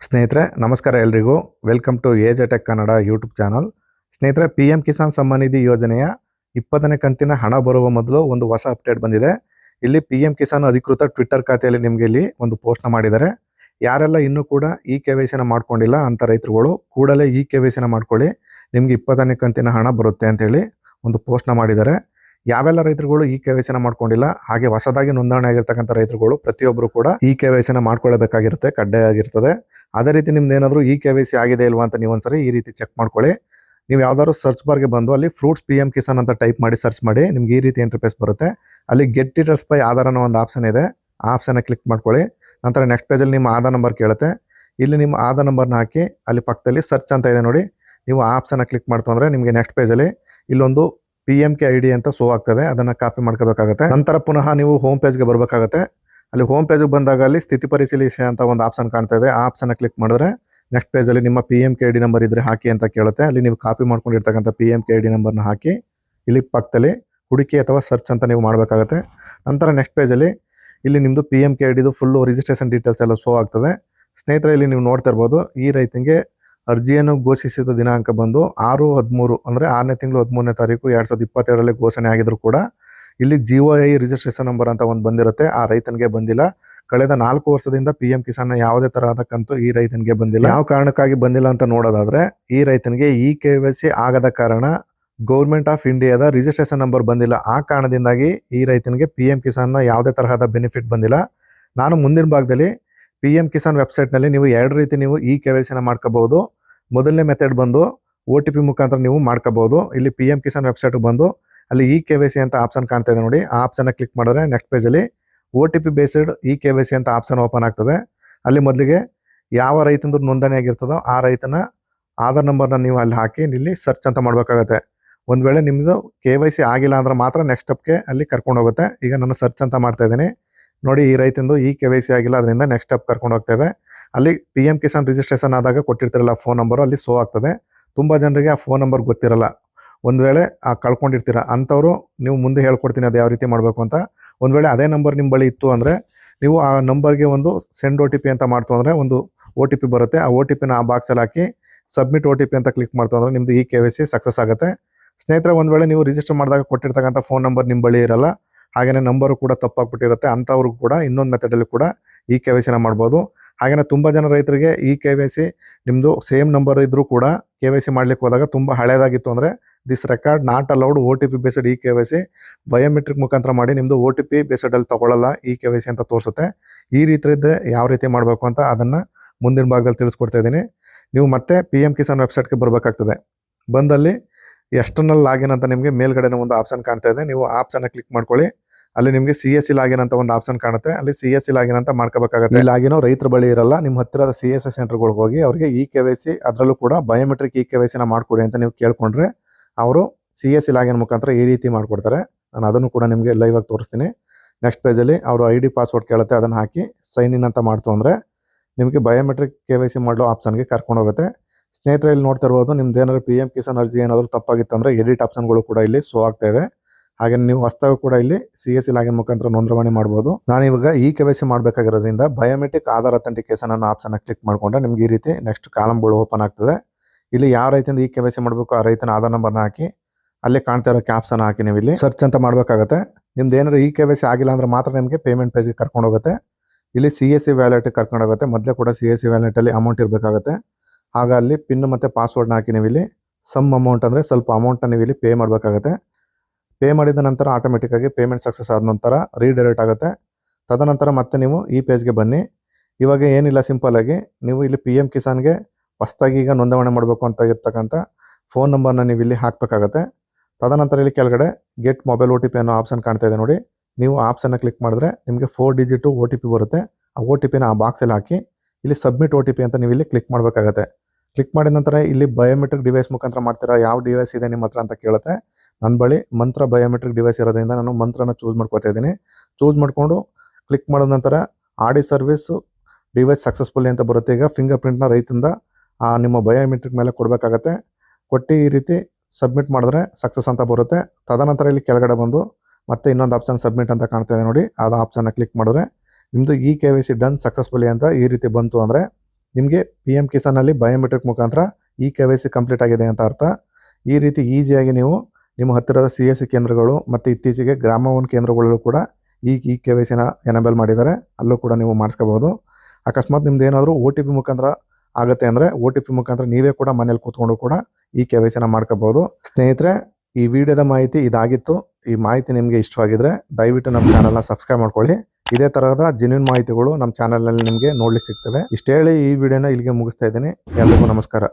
ಸ್ನೇಹಿತರೆ, ನಮಸ್ಕಾರ ಎಲ್ರಿಗೂ. ವೆಲ್ಕಮ್ ಟು ಏಜ್ ಅಟೆಕ್ ಕನ್ನಡ ಯೂಟ್ಯೂಬ್ ಚಾನಲ್ ಸ್ನೇಹಿತರೆ ಪಿ ಎಂ ಕಿಸಾನ್ ಸಮ್ಮಾನ್ ನಿಧಿ ಯೋಜನೆಯ ಇಪ್ಪತ್ತನೇ ಕಂತಿನ ಹಣ ಬರುವ ಮೊದಲು ಒಂದು ಹೊಸ ಅಪ್ಡೇಟ್ ಬಂದಿದೆ. ಇಲ್ಲಿ ಪಿ ಎಂ ಕಿಸಾನ್ ಅಧಿಕೃತ ಟ್ವಿಟ್ಟರ್ ಖಾತೆಯಲ್ಲಿ ನಿಮಗೆ ಇಲ್ಲಿ ಒಂದು ಪೋಸ್ಟ್ನ ಮಾಡಿದ್ದಾರೆ. ಯಾರೆಲ್ಲ ಇನ್ನೂ ಕೂಡ ಇ ಕೆ ವೈ ಸಿನ ಮಾಡ್ಕೊಂಡಿಲ್ಲ ಅಂತ ರೈತರುಗಳು, ಕೂಡಲೇ ಇ ಕೆ ವೈ ಸಿನ ಮಾಡ್ಕೊಳ್ಳಿ. ನಿಮಗೆ ಇಪ್ಪತ್ತನೇ ಕಂತಿನ ಹಣ ಬರುತ್ತೆ ಅಂತೇಳಿ ಒಂದು ಪೋಸ್ಟ್ನ ಮಾಡಿದ್ದಾರೆ. ಯಾವೆಲ್ಲ ರೈತರುಗಳು ಈ ಕೆ ವೈ ಸಿನ ಮಾಡ್ಕೊಂಡಿಲ್ಲ, ಹಾಗೆ ಹೊಸದಾಗಿ ನೋಂದಣಿ ಆಗಿರ್ತಕ್ಕಂಥ ರೈತರುಗಳು, ಪ್ರತಿಯೊಬ್ಬರು ಕೂಡ ಈ ಕೆ ವೈ ಸಿನ ಮಾಡ್ಕೊಳ್ಳಬೇಕಾಗಿರುತ್ತೆ, ಕಡ್ಡಾಯ ಆಗಿರ್ತದೆ. ಅದೇ ರೀತಿ ನಿಮ್ದು ಏನಾದರೂ ಇ ಕೆ ವೈ ಸಿ ಆಗಿದೆ ಇಲ್ವಾ ಅಂತ ನೀವು ಒಂದ್ಸರಿ ಈ ರೀತಿ ಚೆಕ್ ಮಾಡ್ಕೊಳ್ಳಿ. ನೀವು ಯಾವ್ದಾದ್ರು ಸರ್ಚ್ ಬಾರ್ಗೆ ಬಂದು ಅಲ್ಲಿ ಫ್ರೂಟ್ಸ್ ಪಿ ಎಂ ಕಿಸಾನ್ ಅಂತ ಟೈಪ್ ಮಾಡಿ ಸರ್ಚ್ ಮಾಡಿ, ನಿಮ್ಗೆ ಈ ರೀತಿ ಇಂಟರ್ಫೇಸ್ ಬರುತ್ತೆ. ಅಲ್ಲಿ ಗೆಟ್ ಡೀಟೇಲ್ಸ್ ಬೈ ಆಧಾರ್ ಅನ್ನೋ ಒಂದು ಆಪ್ಷನ್ ಇದೆ. ಆ ಆಪ್ಷನ್ನ ಕ್ಲಿಕ್ ಮಾಡ್ಕೊಳ್ಳಿ. ನಂತರ ನೆಕ್ಸ್ಟ್ ಪೇಜಲ್ಲಿ ನಿಮ್ಮ ಆಧಾರ್ ನಂಬರ್ ಕೇಳುತ್ತೆ. ಇಲ್ಲಿ ನಿಮ್ಮ ಆಧಾರ್ ನಂಬರ್ನ ಹಾಕಿ ಅಲ್ಲಿ ಪಕ್ಕದಲ್ಲಿ ಸರ್ಚ್ ಅಂತ ಇದೆ ನೋಡಿ. ನೀವು ಆ ಆಪ್ಷನ್ನ ಕ್ಲಿಕ್ ಮಾಡ್ತು ಅಂದರೆ ನಿಮಗೆ ನೆಕ್ಸ್ಟ್ ಪೇಜಲ್ಲಿ ಇಲ್ಲೊಂದು P M K I D ಅಂತ ಶೋ ಆಗ್ತದೆ. ಅದನ್ನು ಕಾಪಿ ಮಾಡ್ಕೋಬೇಕಾಗುತ್ತೆ. ನಂತರ ಪುನಃ ನೀವು ಹೋಮ್ ಪೇಜ್ಗೆ ಬರಬೇಕಾಗುತ್ತೆ. ಅಲ್ಲಿ ಹೋಮ್ ಪೇಜಿಗೆ ಬಂದಾಗ ಅಲ್ಲಿ ಸ್ಥಿತಿ ಪರಿಶೀಲಿಸಿ ಅಂತ ಒಂದು ಆಪ್ಷನ್ ಕಾಣ್ತಾ ಇದೆ. ಆ ಆಪ್ಷನ್ ಕ್ಲಿಕ್ ಮಾಡಿದ್ರೆ ನೆಕ್ಸ್ಟ್ ಪೇಜಲ್ಲಿ ನಿಮ್ಮ P M K D number ಇದ್ರೆ ಹಾಕಿ ಅಂತ ಕೇಳುತ್ತೆ. ಅಲ್ಲಿ ನೀವು ಕಾಪಿ ಮಾಡ್ಕೊಂಡಿರ್ತಕ್ಕಂಥ ಪಿ ಎಂ ಕೆ ಡಿ ನಂಬರ್ನ ಹಾಕಿ ಇಲ್ಲಿ ಪಕ್ಕದಲ್ಲಿ ಹುಡುಕಿ ಅಥವಾ ಸರ್ಚ್ ಅಂತ ನೀವು ಮಾಡಬೇಕಾಗುತ್ತೆ. ನಂತರ ನೆಕ್ಸ್ಟ್ ಪೇಜಲ್ಲಿ ಇಲ್ಲಿ ನಿಮ್ಮದು ಪಿ ಎಂ ಕೆ ಡಿದು ಫುಲ್ಲು ರಿಜಿಸ್ಟ್ರೇಷನ್ ಡೀಟೇಲ್ಸ್ ಎಲ್ಲ ಶೋ ಆಗ್ತದೆ. ಸ್ನೇಹಿತರೆ, ಇಲ್ಲಿ ನೀವು ನೋಡ್ತಾ ಇರ್ಬೋದು, ಈ ರೈತಿಂಗೆ ಅರ್ಜಿಯನ್ನು ಘೋಷಿಸಿದ ದಿನಾಂಕ ಬಂದು ಆರು ಹದಿಮೂರು ಅಂದರೆ ಆರನೇ ತಿಂಗಳು ಹದಿಮೂರನೇ ತಾರೀಕು ಎರಡು ಸಾವಿರದ ಇಪ್ಪತ್ತೆರಡರಲ್ಲಿ ಘೋಷಣೆ ಆಗಿದ್ರು ಕೂಡ ಇಲ್ಲಿ ಜಿಒ ಐ ರಿಜಿಸ್ಟ್ರೇಷನ್ ನಂಬರ್ ಅಂತ ಒಂದು ಬಂದಿರುತ್ತೆ, ಆ ರೈತನಿಗೆ ಬಂದಿಲ್ಲ. ಕಳೆದ ನಾಲ್ಕು ವರ್ಷದಿಂದ ಪಿ ಎಂ ಕಿಸಾನ್ ಯಾವುದೇ ತರಹದ ಕಂತು ಈ ರೈತನಿಗೆ ಬಂದಿಲ್ಲ. ಯಾವ ಕಾರಣಕ್ಕಾಗಿ ಬಂದಿಲ್ಲ ಅಂತ ನೋಡೋದಾದ್ರೆ, ಈ ರೈತನಿಗೆ ಇ ಕೆ ಸಿ ಆಗದ ಕಾರಣ ಗೌರ್ಮೆಂಟ್ ಆಫ್ ಇಂಡಿಯಾದ ರಿಜಿಸ್ಟ್ರೇಷನ್ ನಂಬರ್ ಬಂದಿಲ್ಲ. ಆ ಕಾರಣದಿಂದಾಗಿ ಈ ರೈತನಿಗೆ ಪಿ ಎಂ ಕಿಸಾನ್ನ ಯಾವುದೇ ತರಹದ ಬೆನಿಫಿಟ್ ಬಂದಿಲ್ಲ. ನಾನು ಮುಂದಿನ ಭಾಗದಲ್ಲಿ ಪಿ ಎಂ ಕಿಸಾನ್ ವೆಬ್ಸೈಟ್ನಲ್ಲಿ ನೀವು ಎರಡು ರೀತಿ ನೀವು ಇ ಕೆ ವೈ ಸಿನ ಮಾಡ್ಕೋಬಹುದು ಮೊದಲನೇ ಮೆಥಡ್ ಬಂದು ಒ ಟಿ ಪಿ ಮುಖಾಂತರ ನೀವು ಮಾಡ್ಕೋಬಹುದು ಇಲ್ಲಿ ಪಿ ಎಂ ಕಿಸಾನ್ ವೆಬ್ಸೈಟ್ ಬಂದು ಅಲ್ಲಿ ಇ ಕೆ ವೈ ಸಿ ಅಂತ ಆಪ್ಷನ್ ಕಾಣ್ತಾ ಇದೆ ನೋಡಿ. ಆ ಆಪ್ಷನ್ನ ಕ್ಲಿಕ್ ಮಾಡಿದ್ರೆ next ಪೇಜಲ್ಲಿ O T P based E K Y C ಅಂತ ಆಪ್ಷನ್ ಓಪನ್ ಆಗ್ತದೆ. ಅಲ್ಲಿ ಮೊದಲಿಗೆ ಯಾವ ರೈತಂದು ನೋಂದಣಿ ಆಗಿರ್ತದೋ ಆ ರೈತನ ಆಧಾರ್ ನಂಬರ್ನ ನೀವು ಅಲ್ಲಿ ಹಾಕಿ ಇಲ್ಲಿ ಸರ್ಚ್ ಅಂತ ಮಾಡಬೇಕಾಗತ್ತೆ. ಒಂದು ವೇಳೆ ನಿಮ್ಮದು ಕೆ ವೈ ಸಿ ಆಗಿಲ್ಲ ಅಂದ್ರೆ ಮಾತ್ರ ನೆಕ್ಸ್ಟ್ ಸ್ಟೆಪ್ಗೆ ಅಲ್ಲಿ ಕರ್ಕೊಂಡು ಹೋಗುತ್ತೆ. ಈಗ ನಾನು ಸರ್ಚ್ ಅಂತ ಮಾಡ್ತಾ ಇದ್ದೀನಿ. ನೋಡಿ ಈ ರೈತಂದು ಈ ಕೆ ವೈ ಸಿ ಆಗಿಲ್ಲ ಅದರಿಂದ ನೆಕ್ಸ್ಟ್ ಸ್ಟೆಪ್ ಕರ್ಕೊಂಡು ಹೋಗ್ತಾ ಅಲ್ಲಿ ಪಿ ಎಂ ಕಿಸಾನ್ ರಿಜಿಸ್ಟ್ರೇಷನ್ ಆದಾಗ ಕೊಟ್ಟಿರ್ತಿರಲ್ಲ ಫೋನ್ ನಂಬರು ಅಲ್ಲಿ ಸೋ ಆಗ್ತದೆ. ತುಂಬ ಜನರಿಗೆ ಆ ಫೋನ್ ನಂಬರ್ ಗೊತ್ತಿರಲ್ಲ. ಒಂದು ವೇಳೆ ಆ ಕಳ್ಕೊಂಡಿರ್ತೀರ ಅಂಥವ್ರು ನೀವು ಮುಂದೆ ಹೇಳ್ಕೊಡ್ತೀನಿ ಅದು ಯಾವ ರೀತಿ ಮಾಡಬೇಕು ಅಂತ. ಒಂದು ವೇಳೆ ಅದೇ ನಂಬರ್ ನಿಮ್ಮ ಬಳಿ ಇತ್ತು ಅಂದರೆ ನೀವು ಆ ನಂಬರ್ಗೆ ಒಂದು ಸೆಂಡ್ ಒ ಅಂತ ಮಾಡ್ತು ಅಂದರೆ ಒಂದು ಒ ಬರುತ್ತೆ. ಆ ಒ ಟಿ ಪಿನ ಆ ಬಾಕ್ಸಲ್ಲಿ ಹಾಕಿ ಸಬ್ಮಿಟ್ ಒ ಅಂತ ಕ್ಲಿಕ್ ಮಾಡ್ತು ಅಂದರೆ ನಿಮ್ಮದು ಈ ಕೆ ವೈ ಸಕ್ಸಸ್ ಆಗುತ್ತೆ. ಸ್ನೇಹಿತರೆ, ಒಂದು ವೇಳೆ ನೀವು ರಿಜಿಸ್ಟರ್ ಮಾಡಿದಾಗ ಕೊಟ್ಟಿರ್ತಕ್ಕಂಥ ಫೋನ್ ನಂಬರ್ ನಿಮ್ಮ ಬಳಿ ಇರಲ್ಲ. ಹಾಗೆಯೇ ನಂಬರು ಕೂಡ ತಪ್ಪಾಗ್ಬಿಟ್ಟಿರುತ್ತೆ. ಅಂಥವ್ರಿಗೂ ಕೂಡ ಇನ್ನೊಂದು ಮೆಥಡಲ್ಲಿ ಕೂಡ ಈ ಕೆ ವೈ ಸಿನ ಮಾಡ್ಬೋದು. ಹಾಗೆಯೇ ತುಂಬ ಜನ ರೈತರಿಗೆ ಈ ಕೆ ವೈ ಸಿ ನಿಮ್ಮದು ಸೇಮ್ ನಂಬರ್ ಇದ್ದರೂ ಕೂಡ ಕೆ ವೈ ಸಿ ಮಾಡ್ಲಿಕ್ಕೆ ಹೋದಾಗ ತುಂಬ ಹಳೇದಾಗಿತ್ತು ಅಂದರೆ this record not allowed O T P based E K Y C biometric ಮುಖಾಂತರ ಮಾಡಿ ನಿಮ್ಮದು ಒ ಟಿ ಪಿ ಬೇಸಡಲ್ಲಿ ತಗೊಳ್ಳಲ್ಲ ಇ ಕೆ ವೈ ಸಿ ಅಂತ ತೋರಿಸುತ್ತೆ. ಈ ರೀತಿಯಿಂದ ಇದ್ದರೆ ಯಾವ ರೀತಿ ಮಾಡಬೇಕು ಅಂತ ಅದನ್ನು ಮುಂದಿನ ಭಾಗದಲ್ಲಿ ತಿಳಿಸ್ಕೊಡ್ತಾ ಇದ್ದೀನಿ. ನೀವು ಮತ್ತೆ ಪಿ ಎಂ ಕಿಸಾನ್ ವೆಬ್ಸೈಟ್ಗೆ ಬರಬೇಕಾಗ್ತದೆ. ಬಂದಲ್ಲಿ ಎಕ್ಸ್ಟರ್ನಲ್ ಲಾಗಿನ್ ಅಂತ ನಿಮಗೆ ಮೇಲ್ಗಡೆನೇ ಒಂದು ಆಪ್ಷನ್ ಕಾಣ್ತಾ ಇದೆ. ನೀವು ಆಪ್ಷನ್ನ ಕ್ಲಿಕ್ ಮಾಡ್ಕೊಳ್ಳಿ. ಅಲ್ಲಿ ನಿಮಗೆ ಸಿ ಎಸ್ ಸಿ ಲಾಗಿನ್ ಅಂತ ಒಂದು ಆಪ್ಷನ್ ಕಾಣುತ್ತೆ. ಅಲ್ಲಿ ಸಿ ಎಸ್ ಸಿ ಲಾಗಿನ್ ಅಂತ ಮಾಡ್ಕೋಬೇಕಾಗುತ್ತೆ. ಈ ಲಾಗಿನ್ ರೈತರ ಬಳಿ ಇರಲ್ಲ ನಿಮ್ಮ ಹತ್ತಿರದ ಸಿ ಎಸ್ ಎಸ್ ಸೆಂಟರ್ಗಳಿಗೆ ಹೋಗಿ ಅವರಿಗೆ ಇ ಕೆ ವೈ ಸಿ ಅದರಲ್ಲೂ ಕೂಡ ಬಯೋಮೆಟ್ರಿಕ್ ಇ ಕೆ ವೈ ಸಿನ ಮಾಡಿಕೊಡಿ ಅಂತ ನೀವು ಕೇಳ್ಕೊಂಡ್ರೆ ಅವರು ಸಿ ಎಸ್ ಸಿ ಲಾಗಿನ್ ಮುಖಾಂತರ ಈ ರೀತಿ ಮಾಡಿಕೊಡ್ತಾರೆ. ನಾನು ಅದನ್ನು ಕೂಡ ನಿಮಗೆ ಲೈವ್ ಆಗಿ ತೋರಿಸ್ತೀನಿ. ನೆಕ್ಸ್ಟ್ ಪೇಜಲ್ಲಿ ಅವರು ಐ ಡಿ ಪಾಸ್ವರ್ಡ್ ಕೇಳುತ್ತೆ, ಅದನ್ನು ಹಾಕಿ ಸೈನ್ ಇನ್ ಅಂತ ಮಾಡ್ತು ಅಂದರೆ ನಿಮಗೆ ಬಯೋಮೆಟ್ರಿಕ್ ಕೆ ವೈ ಸಿ ಮಾಡೋ ಆಪ್ಷನ್ಗೆ ಕರ್ಕೊಂಡು ಹೋಗುತ್ತೆ. ಸ್ನೇಹಿತರೆ, ಇಲ್ಲಿ ನೋಡ್ತಾ ಇರ್ಬೋದು, ನಿಮ್ದು ಏನಾದ್ರು ಪಿ ಎಂ ಕಿಸಾನ್ ಅರ್ಜಿ ಏನಾದರೂ ತಪ್ಪಾಗಿತ್ತು ಅಂದರೆ ಎಡಿಟ್ ಆಪ್ಷನ್ಗಳು ಕೂಡ ಇಲ್ಲಿ ಶೋ ಆಗ್ತಾ ಇದೆ. ಹಾಗೆ ನೀವು ಹೊಸದಾಗೂ ಕೂಡ ಇಲ್ಲಿ ಸಿ ಎಸ್ ಸಿ ಲಾಗಿನ್ ಮುಖಾಂತರ ನೋಂದಣಿ ಮಾಡ್ಬೋದು. ನಾನು ಇವಾಗ ಈ ಕೆ ವೈ ಸಿ ಮಾಡಬೇಕಾಗಿರೋದ್ರಿಂದ ಬಯೋಮೆಟ್ರಿಕ್ ಆಧಾರ್ ಅಥೆಂಟಿಕೇಶನ್ ಅನ್ನೋ ಆಪ್ಷನ್ ಕ್ಲಿಕ್ ಮಾಡಿಕೊಂಡ್ರೆ ನಿಮ್ಗೆ ಈ ರೀತಿ ನೆಕ್ಸ್ಟ್ ಕಾಲಮ್ಗಳು ಓಪನ್ ಆಗ್ತದೆ. ಇಲ್ಲಿ ಯಾವ ರೈತನಿಂದ ಈ ಕೆ ವೈ ಸಿ ಮಾಡಬೇಕು, ಆ ರೈತನ ಆಧಾರ್ ನಂಬರ್ನ ಹಾಕಿ ಅಲ್ಲಿ ಕಾಣ್ತಾ ಇರೋ ಕ್ಯಾಪ್ಸನ್ನ ಹಾಕಿ ನೀವು ಇಲ್ಲಿ ಸರ್ಚ್ ಅಂತ ಮಾಡಬೇಕಾಗತ್ತೆ. ನಿಮ್ದು ಏನಾದ್ರು ಈ ಕೆ ವೈ ಸಿ ಆಗಿಲ್ಲ ಅಂದ್ರೆ ಮಾತ್ರ ನಿಮಗೆ ಪೇಮೆಂಟ್ ಪೇಜ್ಗೆ ಕರ್ಕೊಂಡು ಹೋಗುತ್ತೆ. ಇಲ್ಲಿ ಸಿ ಎಸ್ ಸಿ ವ್ಯಾಲೆಟ್ ಕರ್ಕೊಂಡು ಹೋಗುತ್ತೆ. ಮೊದಲೇ ಕೂಡ ಸಿ ಎಸ್ ಸಿ ವ್ಯಾಲೆಟಲ್ಲಿ ಅಮೌಂಟ್ ಇರಬೇಕಾಗುತ್ತೆ. ಆಗ ಅಲ್ಲಿ ಪಿನ್ ಮತ್ತು ಪಾಸ್ವರ್ಡ್ನ ಹಾಕಿ ನೀವು ಇಲ್ಲಿ ಸಮ್ ಅಮೌಂಟ್ ಅಂದರೆ ಸ್ವಲ್ಪ ಅಮೌಂಟ್ನ ನೀವು ಇಲ್ಲಿ ಪೇ ಮಾಡಬೇಕಾಗುತ್ತೆ. ಪೇ ಮಾಡಿದ ನಂತರ ಆಟೋಮೆಟಿಕ್ಕಾಗಿ ಪೇಮೆಂಟ್ ಸಕ್ಸಸ್ ಆದ ನಂತರ ರೀಡೈರೆಕ್ಟ್ ಆಗುತ್ತೆ. ತದನಂತರ ಮತ್ತೆ ನೀವು ಈ ಪೇಜ್ಗೆ ಬನ್ನಿ. ಇವಾಗ ಏನಿಲ್ಲ ಸಿಂಪಲ್ ಆಗಿ ನೀವು ಇಲ್ಲಿ ಪಿ ಎಂ ಕಿಸಾನ್ಗೆ ಹೊಸ್ದಾಗಿ ಈಗ ನೋಂದಣಿ ಮಾಡಬೇಕು ಅಂತ ಇರ್ತಕ್ಕಂಥ ಫೋನ್ ನಂಬರ್ನ ನೀವು ಇಲ್ಲಿ ಹಾಕಬೇಕಾಗತ್ತೆ. ತದನಂತರ ಇಲ್ಲಿ ಕೆಳಗಡೆ get mobile O T P ಅನ್ನೋ ಆಪ್ಷನ್ ಕಾಣ್ತಾ ಇದೆ ನೋಡಿ. ನೀವು ಆಪ್ಷನ್ನ ಕ್ಲಿಕ್ ಮಾಡಿದ್ರೆ ನಿಮಗೆ four digit O T P ಬರುತ್ತೆ. ಆ ಒ ಟಿ ಪಿನ ಆ ಬಾಕ್ಸಲ್ಲಿ ಹಾಕಿ ಇಲ್ಲಿ ಸಬ್ಮಿಟ್ ಒ ಟಿ ಪಿ ಅಂತ ನೀವು ಇಲ್ಲಿ ಕ್ಲಿಕ್ ಮಾಡಬೇಕಾಗತ್ತೆ. ಕ್ಲಿಕ್ ಮಾಡಿದ ನಂತರ ಇಲ್ಲಿ ಬಯೋಮೆಟ್ರಿಕ್ ಡಿವೈಸ್ ಮುಖಾಂತರ ಮಾಡ್ತೀರಾ, ಯಾವ ಡಿವೈಸ್ ಇದೆ ನಿಮ್ಮ ಹತ್ರ ಅಂತ ಕೇಳುತ್ತೆ. ನನ್ನ ಬಳಿ ಮಂತ್ರ ಬಯೋಮೆಟ್ರಿಕ್ ಡಿವೈಸ್ ಇರೋದ್ರಿಂದ ನಾನು ಮಂತ್ರನ ಚೂಸ್ ಮಾಡ್ಕೋತಾ ಇದ್ದೀನಿ. ಚೂಸ್ ಮಾಡಿಕೊಂಡು ಕ್ಲಿಕ್ ಮಾಡಿದ ನಂತರ ಆಡಿ ಸರ್ವಿಸ್ ಡಿವೈಸ್ ಸಕ್ಸಸ್ಫುಲ್ಲಿ ಅಂತ ಬರುತ್ತೆ. ಈಗ ಫಿಂಗರ್ ಪ್ರಿಂಟ್ನ ರೈತಿಂದ ಆ, ನಿಮ್ಮ ಬಯೋಮೆಟ್ರಿಕ್ ಮೇಲೆ ಕೊಡಬೇಕಾಗತ್ತೆ. ಕೊಟ್ಟು ಈ ರೀತಿ ಸಬ್ಮಿಟ್ ಮಾಡಿದ್ರೆ ಸಕ್ಸಸ್ ಅಂತ ಬರುತ್ತೆ. ತದನಂತರ ಇಲ್ಲಿ ಕೆಳಗಡೆ ಬಂದು ಮತ್ತೆ ಇನ್ನೊಂದು ಆಪ್ಷನ್ ಸಬ್ಮಿಟ್ ಅಂತ ಕಾಣ್ತಾ ನೋಡಿ. ಅದು ಆಪ್ಷನ್ನ ಕ್ಲಿಕ್ ಮಾಡಿದ್ರೆ ನಿಮ್ಮದು E K Y C done successfully ಅಂತ ಈ ರೀತಿ ಬಂತು ಅಂದರೆ ನಿಮಗೆ ಪಿ ಎಂ ಕಿಸಾನಲ್ಲಿ ಬಯೋಮೆಟ್ರಿಕ್ ಮುಖಾಂತರ E K Y C complete ಆಗಿದೆ ಅಂತ ಅರ್ಥ. ಈ ರೀತಿ ಈಸಿಯಾಗಿ ನೀವು ನಿಮ್ಮ ಹತ್ತಿರದ ಸಿ ಎಸ್ ಸಿ ಕೇಂದ್ರಗಳು ಮತ್ತು ಇತ್ತೀಚೆಗೆ ಗ್ರಾಮ ಒನ್ ಕೇಂದ್ರಗಳಲ್ಲೂ ಕೂಡ ಈ ಇ ಕೆ ವೈ ಸಿನ ಎನಬಲ್ ಮಾಡಿದ್ದಾರೆ. ಅಲ್ಲೂ ಕೂಡ ನೀವು ಮಾಡಿಸ್ಕೋಬೋದು ಅಕಸ್ಮಾತ್ ನಿಮ್ದು ಏನಾದರೂ ಒ ಟಿ ಪಿ ಮುಖಾಂತರ ಆಗುತ್ತೆ ಅಂದರೆ ಒ ಟಿ ಪಿ ಮುಖಾಂತರ ನೀವೇ ಕೂಡ ಮನೇಲಿ ಕೂತ್ಕೊಂಡು ಕೂಡ ಈ ಕೆ ವೈ ಸಿನ ಮಾಡ್ಕೋಬಹುದು ಸ್ನೇಹಿತರೆ, ಈ ವಿಡಿಯೋದ ಮಾಹಿತಿ ಇದಾಗಿತ್ತು. ಈ ಮಾಹಿತಿ ನಿಮಗೆ ಇಷ್ಟವಾಗಿದ್ರೆ ದಯವಿಟ್ಟು ನಮ್ಮ ಚಾನಲ್ನ ಸಬ್ಸ್ಕ್ರೈಬ್ ಮಾಡ್ಕೊಳ್ಳಿ. ಇದೇ ತರಹದ ಜೆನ್ಯೂನ್ ಮಾಹಿತಿಗಳು ನಮ್ಮ ಚಾನಲ್ನಲ್ಲಿ ನಿಮಗೆ ನೋಡ್ಲಿಕ್ಕೆ ಸಿಗ್ತವೆ. ಇಷ್ಟು ಹೇಳಿ ಈ ವಿಡಿಯೋನ ಇಲ್ಲಿಗೆ ಮುಗಿಸ್ತಾ ಇದ್ದೀನಿ. ಎಲ್ಲರಿಗೂ ನಮಸ್ಕಾರ.